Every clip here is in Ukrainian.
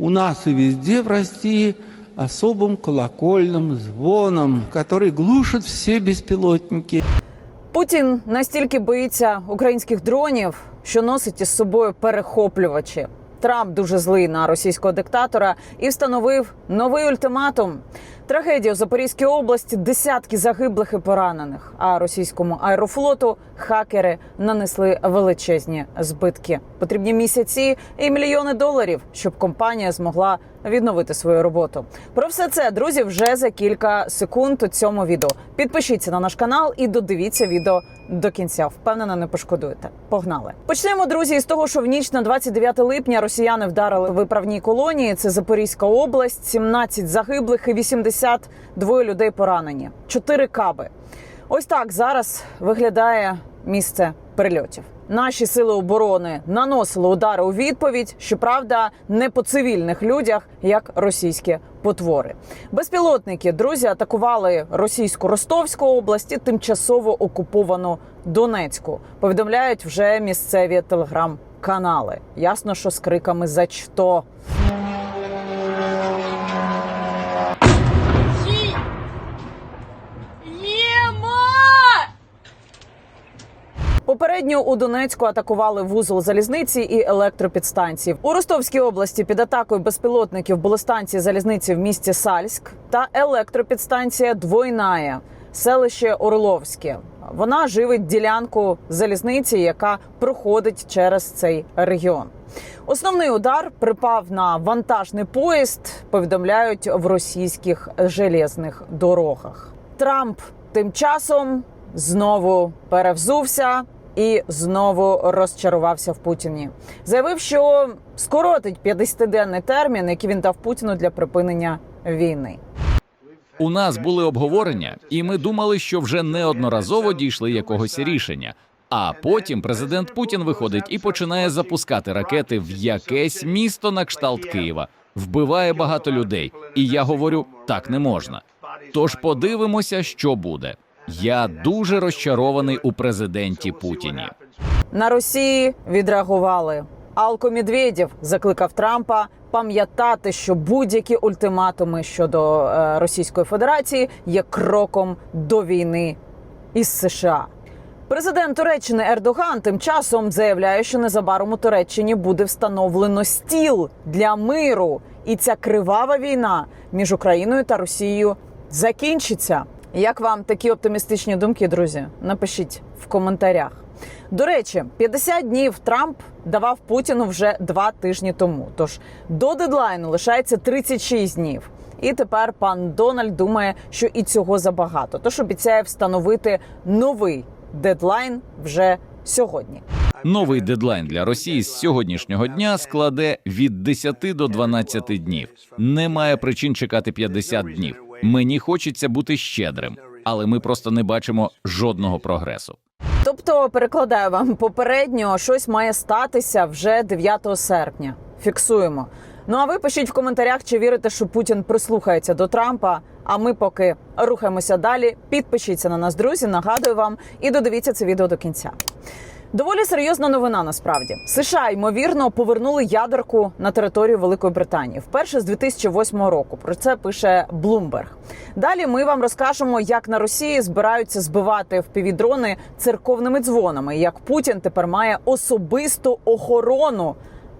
у нас и везде в России особым колокольным звоном, который глушит все беспилотники. Путін настільки боїться українських дронів, що носить із собою перехоплювачі. Трамп дуже злий на російського диктатора і встановив новий ультиматум. Трагедія у Запорізькій області, десятки загиблих і поранених. А російському аерофлоту хакери нанесли величезні збитки. Потрібні місяці і мільйони доларів, щоб компанія змогла відновити свою роботу. Про все це, друзі, вже за кілька секунд у цьому відео. Підпишіться на наш канал і додивіться відео до кінця. Впевнена, не пошкодуєте. Погнали. Почнемо, друзі, із того, що в ніч на 29 липня росіяни вдарили виправній колонії. Це Запорізька область, 17 загиблих і 82 людей поранені. Чотири каби. Ось так зараз виглядає місце прильотів. Наші сили оборони наносили удари у відповідь, щоправда, не по цивільних людях, як російські потвори. Безпілотники друзі атакували російську Ростовську область і тимчасово окуповану Донецьку. Повідомляють вже місцеві телеграм-канали. Ясно, що з криками за що. Попередньо у Донецьку атакували вузол залізниці і електропідстанції. У Ростовській області під атакою безпілотників були станції залізниці в місті Сальськ та електропідстанція Двойная, селище Орловське. Вона живить ділянку залізниці, яка проходить через цей регіон. Основний удар припав на вантажний поїзд. Повідомляють в російських железних дорогах. Трамп тим часом знову перевзувся і знову розчарувався в Путіні. Заявив, що скоротить 50-денний термін, який він дав Путіну для припинення війни. У нас були обговорення, і ми думали, що вже неодноразово дійшли якогось рішення. А потім президент Путін виходить і починає запускати ракети в якесь місто на кшталт Києва, вбиває багато людей. І я говорю, так не можна. Тож подивимося, що буде. Я дуже розчарований у президенті Путіні. На Росії відреагували. Алко Медведєв закликав Трампа пам'ятати, що будь-які ультиматуми щодо е, Російської Федерації є кроком до війни із США. Президент Туреччини Ердоган тим часом заявляє, що незабаром у Туреччині буде встановлено стіл для миру, і ця кривава війна між Україною та Росією закінчиться. Як вам такі оптимістичні думки, друзі? Напишіть в коментарях. До речі, 50 днів Трамп давав Путіну вже два тижні тому. Тож до дедлайну лишається 36 днів. І тепер пан Дональд думає, що і цього забагато. Тож обіцяє встановити новий дедлайн вже сьогодні. Новий дедлайн для Росії з сьогоднішнього дня складе від 10 до 12 днів. Немає причин чекати 50 днів. Мені хочеться бути щедрим, але ми просто не бачимо жодного прогресу. Тобто, перекладаю вам попередньо, щось має статися вже 9 серпня. Фіксуємо. Ну а ви пишіть в коментарях, чи вірите, що Путін прислухається до Трампа. А ми поки рухаємося далі. Підпишіться на нас, друзі. Нагадую вам і додивіться це відео до кінця. Доволі серйозна новина. Насправді США ймовірно повернули ядерку на територію Великої Британії вперше з 2008 року. Про це пише Bloomberg. Далі ми вам розкажемо, як на Росії збираються збивати впівдрони церковними дзвонами. Як Путін тепер має особисту охорону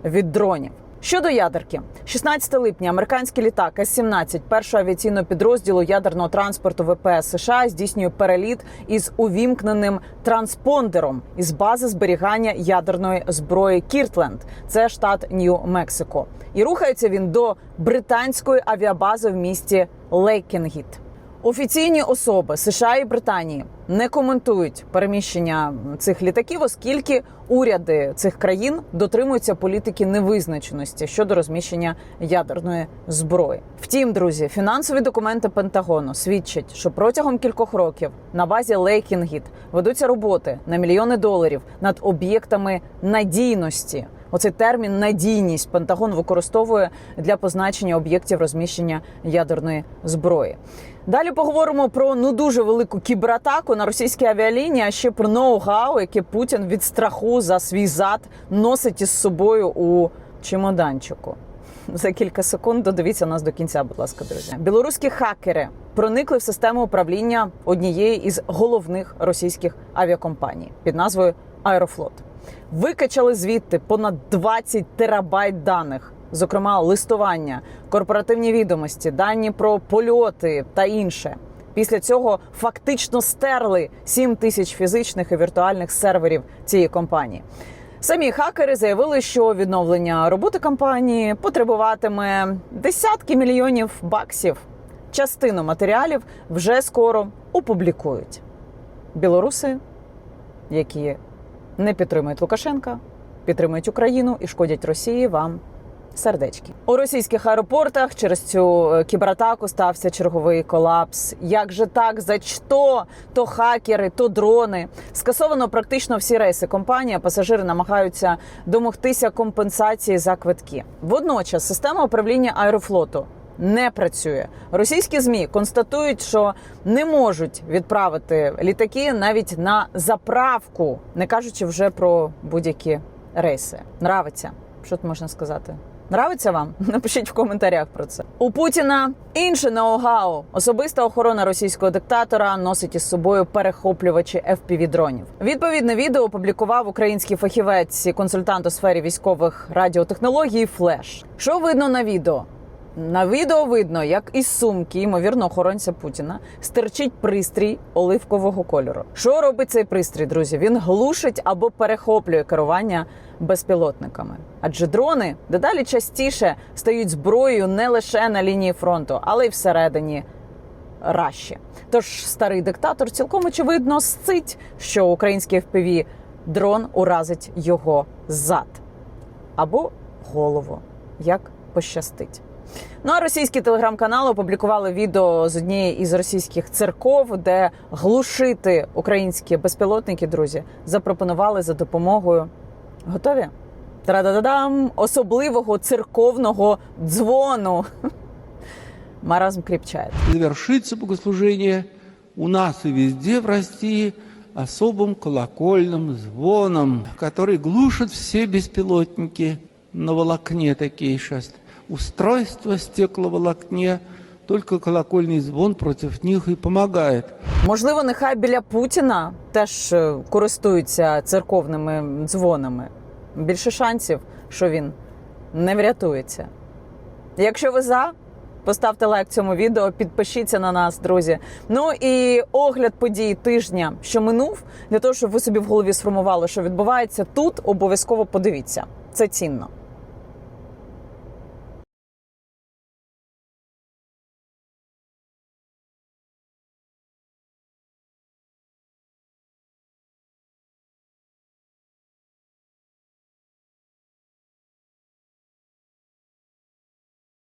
від дронів. Щодо ядерки, 16 липня американський літак С-17 першого авіаційного підрозділу ядерного транспорту ВПС США здійснює переліт із увімкненим транспондером із бази зберігання ядерної зброї Кіртленд, це штат Нью-Мексико. І рухається він до британської авіабази в місті Лейкінгіт. Офіційні особи США і Британії не коментують переміщення цих літаків, оскільки уряди цих країн дотримуються політики невизначеності щодо розміщення ядерної зброї. Втім, друзі, фінансові документи Пентагону свідчать, що протягом кількох років на базі Лейкінгіт ведуться роботи на мільйони доларів над об'єктами надійності. Оцей термін надійність Пентагон використовує для позначення об'єктів розміщення ядерної зброї. Далі поговоримо про ну дуже велику кібератаку на російські авіалінії, а ще про ноу-гау, яке Путін від страху за свій зад носить із собою у чемоданчику. за кілька секунд. Додивіться нас до кінця, будь ласка, друзі. Білоруські хакери проникли в систему управління однієї із головних російських авіакомпаній під назвою Аерофлот. Викачали звідти понад 20 терабайт даних, зокрема листування, корпоративні відомості, дані про польоти та інше. Після цього фактично стерли 7 тисяч фізичних і віртуальних серверів цієї компанії. Самі хакери заявили, що відновлення роботи компанії потребуватиме десятки мільйонів баксів. Частину матеріалів вже скоро опублікують. Білоруси, які не підтримують Лукашенка, підтримують Україну і шкодять Росії вам. Сердечки у російських аеропортах через цю е, кібератаку стався черговий колапс. Як же так? За що? То хакери, то дрони. Скасовано практично всі рейси компанії. Пасажири намагаються домогтися компенсації за квитки. Водночас система управління аерофлоту не працює. Російські змі констатують, що не можуть відправити літаки навіть на заправку, не кажучи вже про будь-які рейси. Нравиться, що тут можна сказати. Нравиться вам? Напишіть в коментарях про це. У Путіна інше ноу-гау. Особиста охорона російського диктатора носить із собою перехоплювачі fpv дронів. Відповідне відео опублікував український фахівець і консультант у сфері військових радіотехнологій Флеш. Що видно на відео? На відео видно, як із сумки, ймовірно, охоронця Путіна, стирчить пристрій оливкового кольору. Що робить цей пристрій, друзі? Він глушить або перехоплює керування безпілотниками. Адже дрони дедалі частіше стають зброєю не лише на лінії фронту, але й всередині Раші. Тож старий диктатор цілком очевидно сцить, що український FPV дрон уразить його зад або голову, як пощастить. Ну а російські телеграм-канали опублікували відео з однієї із російських церков, де глушити українські безпілотники, друзі, запропонували за допомогою готові? Традададам особливого церковного дзвону. Маразм кріпчає. Завершится богослужение у нас и везде в России особым колокольным звоном, который глушит все беспилотники на волокне такие сейчас. Устройство стекловолокне, только колокольный звон против них и помогает. Можливо, нехай біля Путіна теж е, користуються церковними дзвонами. Більше шансів, що він не врятується. Якщо ви за, поставте лайк цьому відео, підпишіться на нас, друзі. Ну і огляд подій тижня, що минув, для того, щоб ви собі в голові сформували, що відбувається тут, обов'язково подивіться. Це цінно.